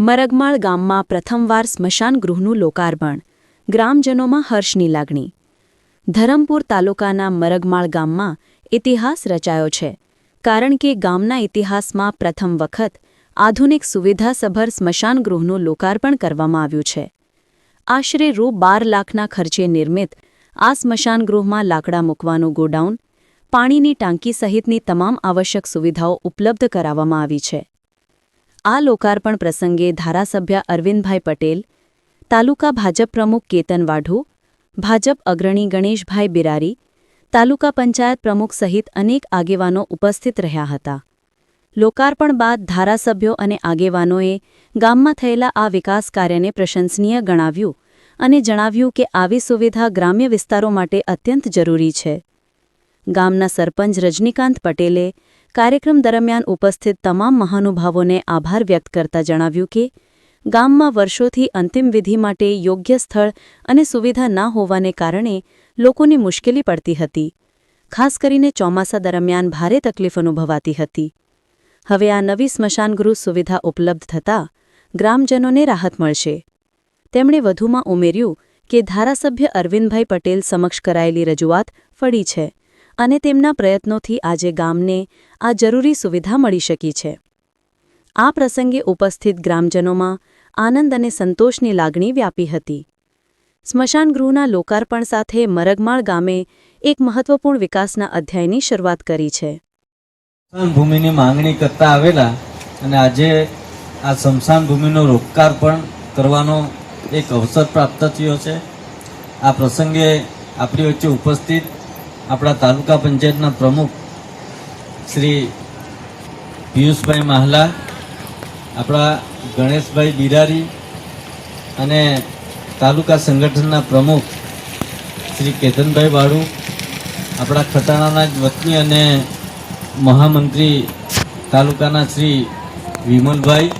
મરગમાળ ગામમાં પ્રથમવાર સ્મશાન ગૃહનું લોકાર્પણ. ગ્રામજનોમાં હર્ષની લાગણી. ધરમપુર તાલુકાના મરગમાળ ગામમાં ઇતિહાસ રચાયો છે. કારણ કે ગામના ઇતિહાસમાં પ્રથમ વખત આધુનિક સુવિધાસભર સ્મશાન ગૃહનું લોકાર્પણ કરવામાં આવ્યું છે. આશરે રૂ બાર લાખના ખર્ચે નિર્મિત આ સ્મશાન ગૃહમાં લાકડા મૂકવાનું ગોડાઉન, પાણીની ટાંકી સહિતની તમામ આવશ્યક સુવિધાઓ ઉપલબ્ધ કરાવવામાં આવી છે. આ લોકાર્પણ પ્રસંગે ધારાસભ્ય અરવિંદભાઈ પટેલ, તાલુકા ભાજપ પ્રમુખ કેતન વાઢુ, ભાજપ અગ્રણી ગણેશભાઈ બિરારી, તાલુકા પંચાયત પ્રમુખ સહિત અનેક આગેવાનો ઉપસ્થિત રહ્યા હતા. લોકાર્પણ બાદ ધારાસભ્યો અને આગેવાનોએ ગામમાં થયેલા આ વિકાસ કાર્યને પ્રશંસનીય ગણાવ્યું અને જણાવ્યું કે આવી સુવિધા ગ્રામ્ય વિસ્તારો માટે અત્યંત જરૂરી છે. ગામના સરપંચ રજનીકાંત પટેલે કાર્યક્રમ દરમિયાન ઉપસ્થિત તમામ મહાનુભાવોને આભાર વ્યક્ત કરતા જણાવ્યું કે, ગામમાં વર્ષોથી અંતિમ વિધિ માટે યોગ્ય સ્થળ અને સુવિધા ના હોવાને કારણે લોકોને મુશ્કેલી પડતી હતી. ખાસ કરીને ચોમાસા દરમિયાન ભારે તકલીફ અનુભવાતી હતી. હવે આ નવી સ્મશાનગૃહ સુવિધા ઉપલબ્ધ થતાં ગ્રામજનોને રાહત મળશે. તેમણે વધુમાં ઉમેર્યું કે ધારાસભ્ય અરવિંદભાઈ પટેલ સમક્ષ કરાયેલી રજૂઆત ફળી છે. અને તેમના પ્રયત્નોથી આજે ગામને આ જરૂરી સુવિધા મળી શકી છે. આ પ્રસંગે ઉપસ્થિત ગ્રામજનોમાં આનંદ અને સંતોષની લાગણી વ્યાપી હતી. સ્મશાન ગૃહના લોકાર્પણ સાથે મરગમાળ ગામે એક મહત્વપૂર્ણ વિકાસના અધ્યાયની શરૂઆત કરી છે. ભૂમિની માંગણી કરતા આવેલા અને આજે આ સ્મશાન ભૂમિનો રોકાર્પણ કરવાનો એક અવસર પ્રાપ્ત થયો છે. આ પ્રસંગે આપણી વચ્ચે ઉપસ્થિત આપણા તાલુકા પંચાયતના પ્રમુખ શ્રી પિયુષભાઈ માહલા, આપણા ગણેશભાઈ બિરારી અને તાલુકા સંગઠનના પ્રમુખ શ્રી કેતનભાઈ વાળુ, આપણા ખટાણાના જ વતની અને મહામંત્રી તાલુકાના શ્રી વિમલભાઈ.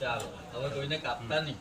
ચાલો, હવે કોઈને કાપતા નહીં.